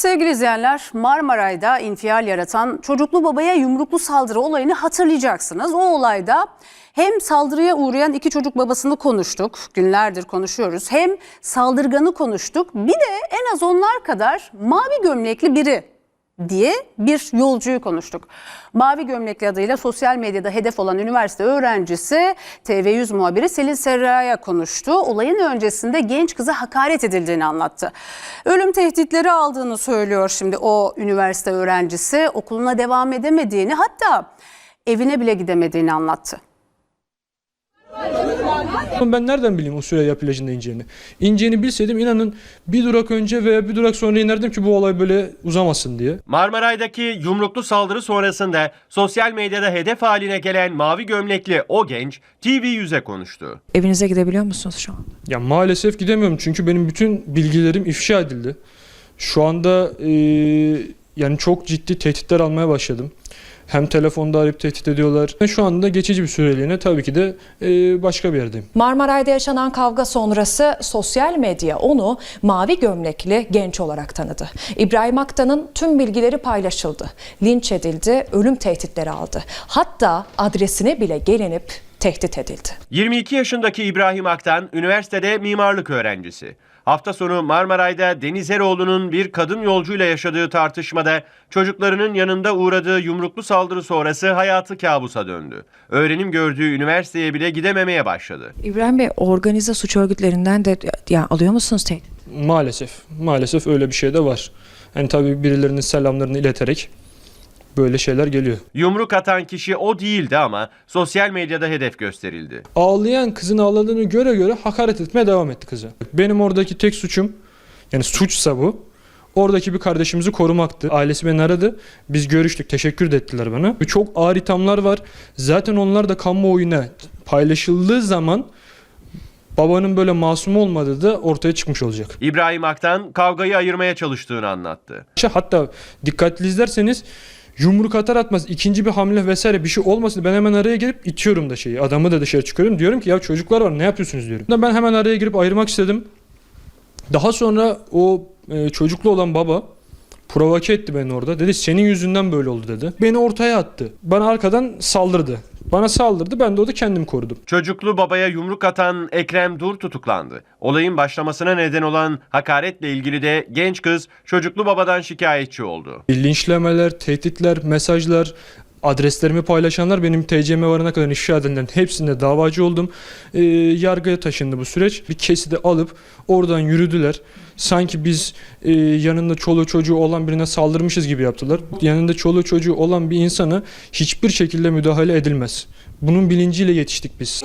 Sevgili izleyenler, Marmaray'da infial yaratan çocuklu babaya yumruklu saldırı olayını hatırlayacaksınız. O olayda hem saldırıya uğrayan iki çocuk babasını konuştuk, günlerdir konuşuyoruz. Hem saldırganı konuştuk. Bir de en az onlar kadar mavi gömlekli biri diye bir yolcuyu konuştuk. Mavi gömlekli adıyla sosyal medyada hedef olan üniversite öğrencisi TV100 muhabiri Selin Serra'ya konuştu. Olayın öncesinde genç kıza hakaret edildiğini anlattı. Ölüm tehditleri aldığını söylüyor şimdi o üniversite öğrencisi. Okuluna devam edemediğini hatta evine bile gidemediğini anlattı. Ben nereden bileyim o Süreyya plajında ineceğini? İneceğini bilseydim inanın bir durak önce veya bir durak sonra inerdim ki bu olay böyle uzamasın diye. Marmaray'daki yumruklu saldırı sonrasında sosyal medyada hedef haline gelen mavi gömlekli o genç TV100'e konuştu. Evinize gidebiliyor musunuz şu an? Ya maalesef gidemiyorum çünkü benim bütün bilgilerim ifşa edildi. Şu anda e, yani çok ciddi tehditler almaya başladım. Hem telefonda arayıp tehdit ediyorlar. Ben Şu anda geçici bir süreliğine tabii ki de e, başka bir yerdeyim. Marmaray'da yaşanan kavga sonrası sosyal medya onu mavi gömlekli genç olarak tanıdı. İbrahim Aktan'ın tüm bilgileri paylaşıldı. Linç edildi, ölüm tehditleri aldı. Hatta adresine bile gelinip tehdit edildi. 22 yaşındaki İbrahim Aktan üniversitede mimarlık öğrencisi. Hafta sonu Marmaray'da Deniz Eroğlu'nun bir kadın yolcuyla yaşadığı tartışmada çocuklarının yanında uğradığı yumruklu saldırı sonrası hayatı kabusa döndü. Öğrenim gördüğü üniversiteye bile gidememeye başladı. İbrahim Bey organize suç örgütlerinden de ya alıyor musunuz tehdit? Maalesef, maalesef öyle bir şey de var. Yani tabii birilerinin selamlarını ileterek böyle şeyler geliyor. Yumruk atan kişi o değildi ama sosyal medyada hedef gösterildi. Ağlayan kızın ağladığını göre göre hakaret etmeye devam etti kızı. Benim oradaki tek suçum, yani suçsa bu, oradaki bir kardeşimizi korumaktı. Ailesi beni aradı, biz görüştük, teşekkür de ettiler bana. Çok ağır ithamlar var. Zaten onlar da kamuoyuna paylaşıldığı zaman babanın böyle masum olmadığı da ortaya çıkmış olacak. İbrahim Aktan kavgayı ayırmaya çalıştığını anlattı. Hatta dikkatli izlerseniz yumruk atar atmaz ikinci bir hamle vesaire bir şey olmasın ben hemen araya girip itiyorum da şeyi adamı da dışarı çıkarıyorum diyorum ki ya çocuklar var ne yapıyorsunuz diyorum. Ben hemen araya girip ayırmak istedim. Daha sonra o e, çocuklu olan baba provoke etti beni orada. Dedi senin yüzünden böyle oldu dedi. Beni ortaya attı. Bana arkadan saldırdı. Bana saldırdı ben de orada kendimi korudum. Çocuklu babaya yumruk atan Ekrem Dur tutuklandı. Olayın başlamasına neden olan hakaretle ilgili de genç kız çocuklu babadan şikayetçi oldu. Linçlemeler, tehditler, mesajlar, adreslerimi paylaşanlar benim TCM varana kadar ifşa edilen hepsinde davacı oldum. Ee, yargıya taşındı bu süreç. Bir kesidi alıp oradan yürüdüler. Sanki biz e, yanında çoluğu çocuğu olan birine saldırmışız gibi yaptılar. Yanında çoluğu çocuğu olan bir insana hiçbir şekilde müdahale edilmez. Bunun bilinciyle yetiştik biz.